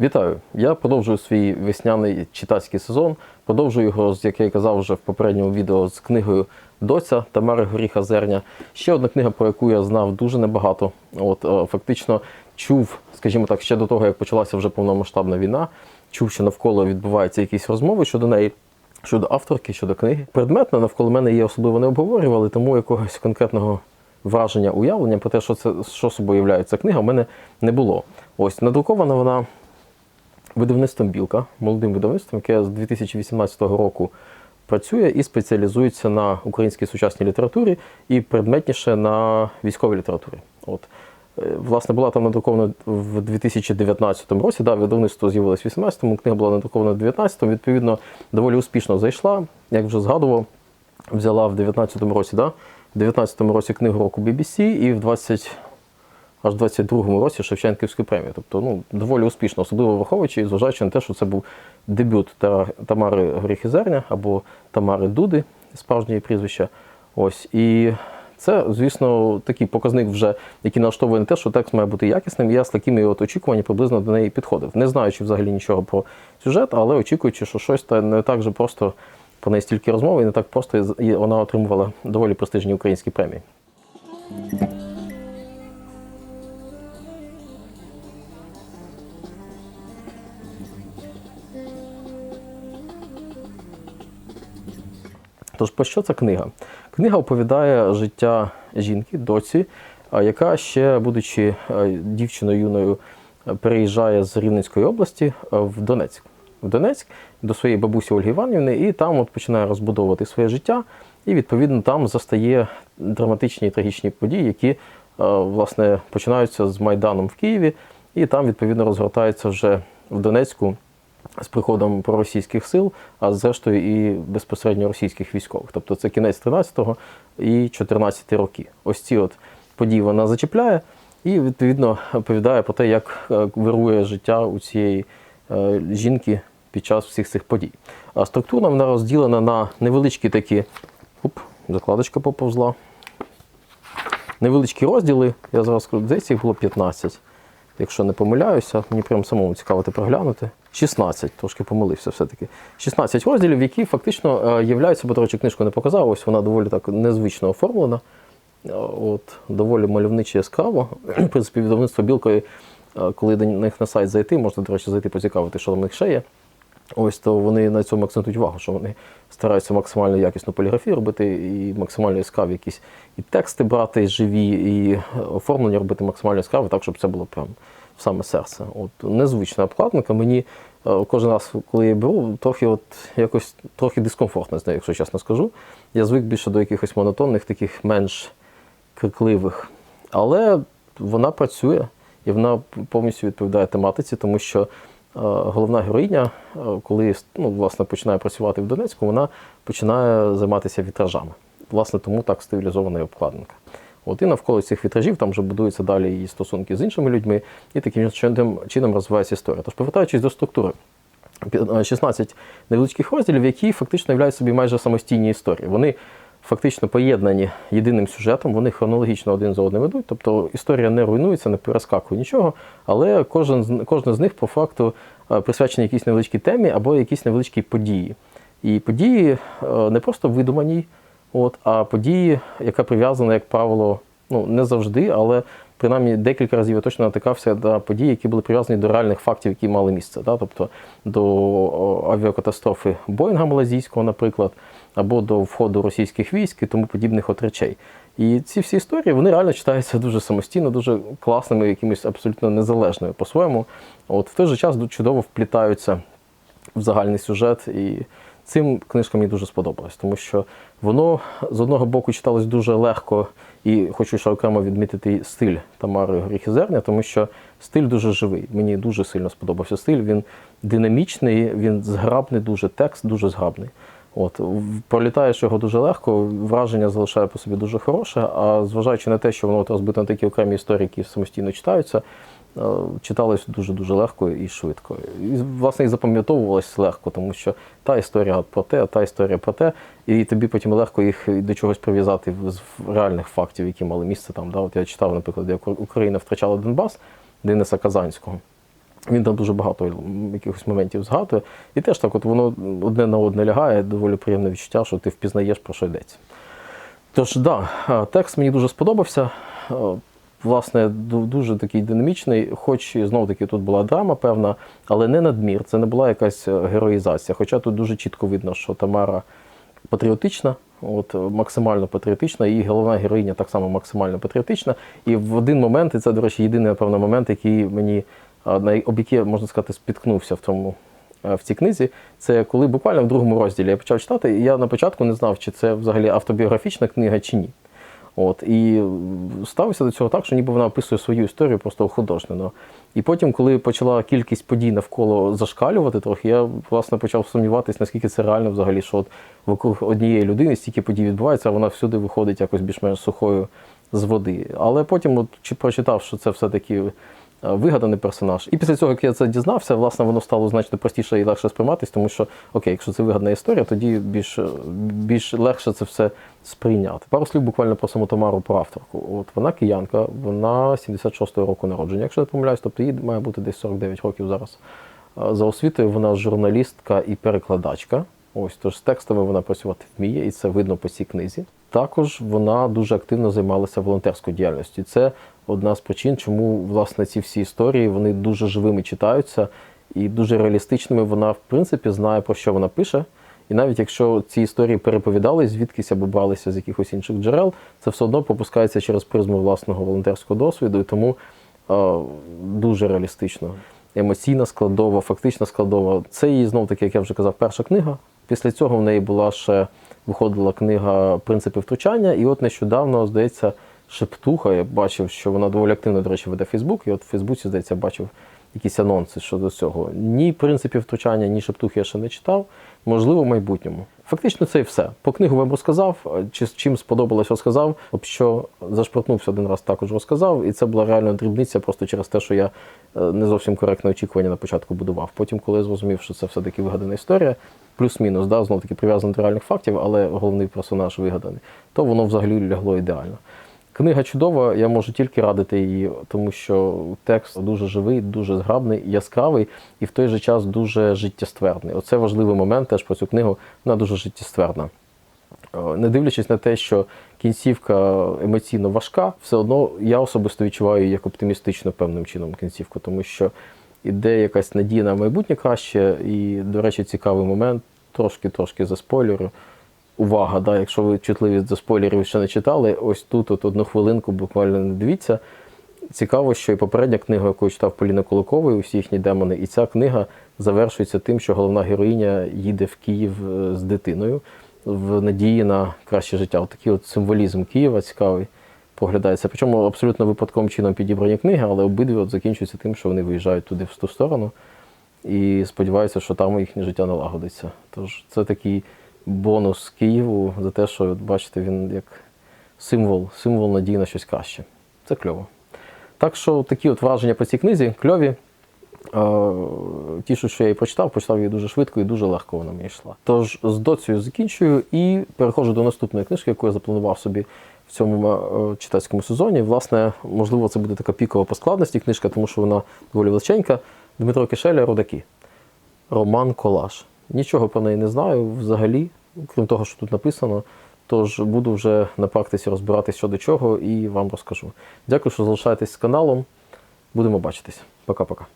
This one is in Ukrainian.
Вітаю! Я продовжую свій весняний читацький сезон. Продовжую його, як я і казав вже в попередньому відео, з книгою Доця Тамари Горіха Зерня. Ще одна книга, про яку я знав дуже небагато. От е, фактично чув, скажімо так, ще до того, як почалася вже повномасштабна війна. Чув, що навколо відбуваються якісь розмови щодо неї. Щодо авторки, щодо книги. Предметно навколо мене її особливо не обговорювали, тому якогось конкретного враження, уявлення про те, що це що собою являє ця книга, в мене не було. Ось надрукована вона видавництвом Білка, молодим видавництвом, яке з 2018 року працює і спеціалізується на українській сучасній літературі і предметніше на військовій літературі. От. Е, Власне, була там надрукована в 2019 році. Да, видавництво з'явилось в 2018-му, книга була надрукована в 2019-му, відповідно, доволі успішно зайшла. Як вже згадував, взяла в 2019 році, да? в 2019 році книгу року BBC і в 20 аж в 22-му році Шевченківську премію. Тобто ну, доволі успішно, особливо враховуючи зважаючи на те, що це був дебют Тамари Горіхи-Зерня або Тамари Дуди, справжнє прізвище. Ось. І це, звісно, такий показник, вже, який налаштовує на те, що текст має бути якісним. Я з такими от очікуваннями приблизно до неї підходив. Не знаючи взагалі нічого про сюжет, але очікуючи, що щось та не так же просто про неї стільки розмови, і не так просто і вона отримувала доволі престижні українські премії. Тож про що ця книга? Книга оповідає життя жінки, доці, яка ще, будучи дівчиною юною, переїжджає з Рівненської області в Донецьк. В Донецьк до своєї бабусі Ольги Іванівни, і там от починає розбудовувати своє життя, і відповідно там застає драматичні і трагічні події, які власне починаються з Майданом в Києві, і там відповідно розгортаються вже в Донецьку з приходом проросійських сил, а зрештою і безпосередньо російських військових. Тобто це кінець 13-го і 14 роки. Ось ці от події вона зачіпляє і відповідно оповідає про те, як е, вирує життя у цієї е, жінки під час всіх цих подій. А структурно вона розділена на невеличкі такі. Оп, закладочка поповзла. Невеличкі розділи. Я зараз скажу, здається, їх було 15 якщо не помиляюся, мені прямо самому цікаво те проглянути. 16, трошки помилився все-таки. 16 розділів, які фактично е, являються, бо, до речі, книжку не показав, ось вона доволі так незвично оформлена. Е, От, доволі мальовниче яскраво. В принципі, видавництво білкою, е, коли до них на сайт зайти, можна, до речі, зайти поцікавити, що там них ще є. Ось то вони на цьому акцентують увагу, що вони стараються максимально якісну поліграфію робити і максимально яскраві якісь і тексти брати живі, і оформлення робити максимально яскраве, так, щоб це було прям саме серце. От незвична обкладинка. Мені е, кожен раз, коли я беру, трохи от якось трохи дискомфортно з нею, якщо чесно скажу. Я звик більше до якихось монотонних, таких менш крикливих. Але вона працює і вона повністю відповідає тематиці, тому що е, головна героїня, е, коли ну, власне, починає працювати в Донецьку, вона починає займатися вітражами. Власне, тому так стилізована і обкладинка. От і навколо цих вітражів там вже будуються далі її стосунки з іншими людьми, і таким чином, чином розвивається історія. Тож, повертаючись до структури, пі- е, 16 невеличких розділів, які фактично являють собі майже самостійні історії. Вони фактично поєднані єдиним сюжетом, вони хронологічно один за одним ведуть, тобто історія не руйнується, не перескакує нічого, але кожен, з- з них по факту е, присвячена якійсь невеличкій темі або якійсь невеличкій події. І події е, не просто видумані, от, а події, яка прив'язана, як правило, ну не завжди, але принаймні декілька разів я точно натикався на події, які були прив'язані до реальних фактів, які мали місце. Да? Тобто до авіакатастрофи Боїнга Малазійського, наприклад, або до входу російських військ і тому подібних от речей. І ці всі історії вони реально читаються дуже самостійно, дуже класними, якимись абсолютно незалежними по-своєму. От в той же час чудово вплітаються в загальний сюжет. І цим книжка мені дуже сподобалась, тому що воно з одного боку читалось дуже легко, і хочу ще окремо відмітити стиль Тамари Гріхізерня, тому що стиль дуже живий. Мені дуже сильно сподобався стиль. Він динамічний, він зграбний, дуже текст дуже зграбний. От пролітаєш його дуже легко, враження залишає по собі дуже хороше. А зважаючи на те, що воно розбито на такі окремі історії, які самостійно читаються, читалось дуже дуже легко і швидко. І власне і запам'ятовувалось легко, тому що та історія про те, та історія про те, і тобі потім легко їх до чогось прив'язати з реальних фактів, які мали місце там. Да? От я читав, наприклад, як Україна втрачала Донбас Дениса Казанського. Він там дуже багато якихось моментів згадує. І теж так, от воно одне на одне лягає, доволі приємне відчуття, що ти впізнаєш, про що йдеться. Тож, да, е, текст мені дуже сподобався. Е, Власне, дуже такий динамічний, хоч знову таки тут була драма певна, але не надмір, це не була якась е, героїзація. Хоча тут дуже чітко видно, що Тамара патріотична, от е, максимально патріотична, і головна героїня так само максимально патріотична. І в один момент, і це, до речі, єдиний, напевно, момент, який мені на об який, можна сказати, спіткнувся в тому. е, В цій книзі, це коли буквально в другому розділі я почав читати, і я на початку не знав, чи це взагалі автобіографічна книга чи ні. От, і ставився до цього так, що ніби вона описує свою історію просто художньо. І потім, коли почала кількість подій навколо зашкалювати трохи, я власне почав сумніватися, наскільки це реально взагалі, що от вокруг однієї людини стільки подій відбувається, а вона всюди виходить якось більш-менш сухою з води. Але потім, от, прочитав, що це все-таки вигаданий персонаж. І після цього, як я це дізнався, власне, воно стало значно простіше і легше сприйматись, тому що окей, якщо це вигадана історія, тоді більш, більш легше це все сприйняти. Пару слів буквально про саму Тамару про авторку. От вона киянка, вона 76-го року народження, якщо не помиляюсь, тобто їй має бути десь 49 років зараз. За освітою вона журналістка і перекладачка. Ось тож з текстами вона працювати вміє, і це видно по цій книзі. Також вона дуже активно займалася волонтерською діяльністю. Це одна з причин, чому власне ці всі історії вони дуже живими читаються і дуже реалістичними. Вона, в принципі, знає про що вона пише. І навіть якщо ці історії переповідались звідкись або бралися з якихось інших джерел, це все одно пропускається через призму власного волонтерського досвіду, і тому е, дуже реалістично. Емоційна складова, фактична складова. Це її знов таки, як я вже казав, перша книга. Після цього в неї була ще виходила книга Принципи втручання, і от нещодавно, здається, Шептуха. Я бачив, що вона доволі активно, до речі, веде Фейсбук. І от в Фейсбуці, здається, бачив якісь анонси щодо цього. Ні принципів втручання, ні шептухи я ще не читав. Можливо, в майбутньому. Фактично, це і все. По книгу вам розказав, чи з чим сподобалось, розказав. Об що зашпортнувся один раз, також розказав. І це була реально дрібниця, просто через те, що я е, не зовсім коректне очікування на початку будував. Потім, коли я зрозумів, що це все-таки вигадана історія, плюс-мінус, да, знов таки прив'язано до реальних фактів, але головний персонаж вигаданий, то воно взагалі лягло ідеально. Книга чудова, я можу тільки радити її, тому що текст дуже живий, дуже зграбний, яскравий і в той же час дуже життєствердний. Оце важливий момент теж про цю книгу. Вона дуже життєствердна. Е, Не дивлячись на те, що кінцівка емоційно важка, все одно я особисто відчуваю як оптимістично певним чином кінцівку, тому що іде якась надія на майбутнє краще, і, до речі, цікавий момент, трошки-трошки за спойлеру. Увага, да, якщо ви чутливі до спойлерів ще не читали, ось тут от одну хвилинку буквально не дивіться. Цікаво, що і попередня книга, яку читав Поліни Куликової, усі їхні демони, і ця книга завершується тим, що головна героїня їде в Київ е, з дитиною в надії на краще життя. От такий от символізм Києва цікавий поглядається. Причому абсолютно випадковим чином підібрані книги, але обидві от закінчуються тим, що вони виїжджають туди в ту сторону і сподіваються, що там їхнє життя налагодиться. Тож це такий бонус Києву за те, що от, бачите, він як символ, символ надії на щось краще. Це кльово. Так що такі от враження по цій книзі кльові. Е, Тішу, що я її прочитав, прочитав її дуже швидко і дуже легко вона мені йшла. Тож з доцею закінчую і переходжу до наступної книжки, яку я запланував собі в цьому е, читацькому сезоні. Власне, можливо, це буде така пікова по складності книжка, тому що вона доволі величенька. Дмитро Кишеля Родаки. Роман Колаж. Нічого про неї не знаю взагалі, крім того, що тут написано. Тож буду вже на практиці розбиратись щодо чого і вам розкажу. Дякую, що залишаєтесь з каналом. Будемо бачитись. Пока-пока.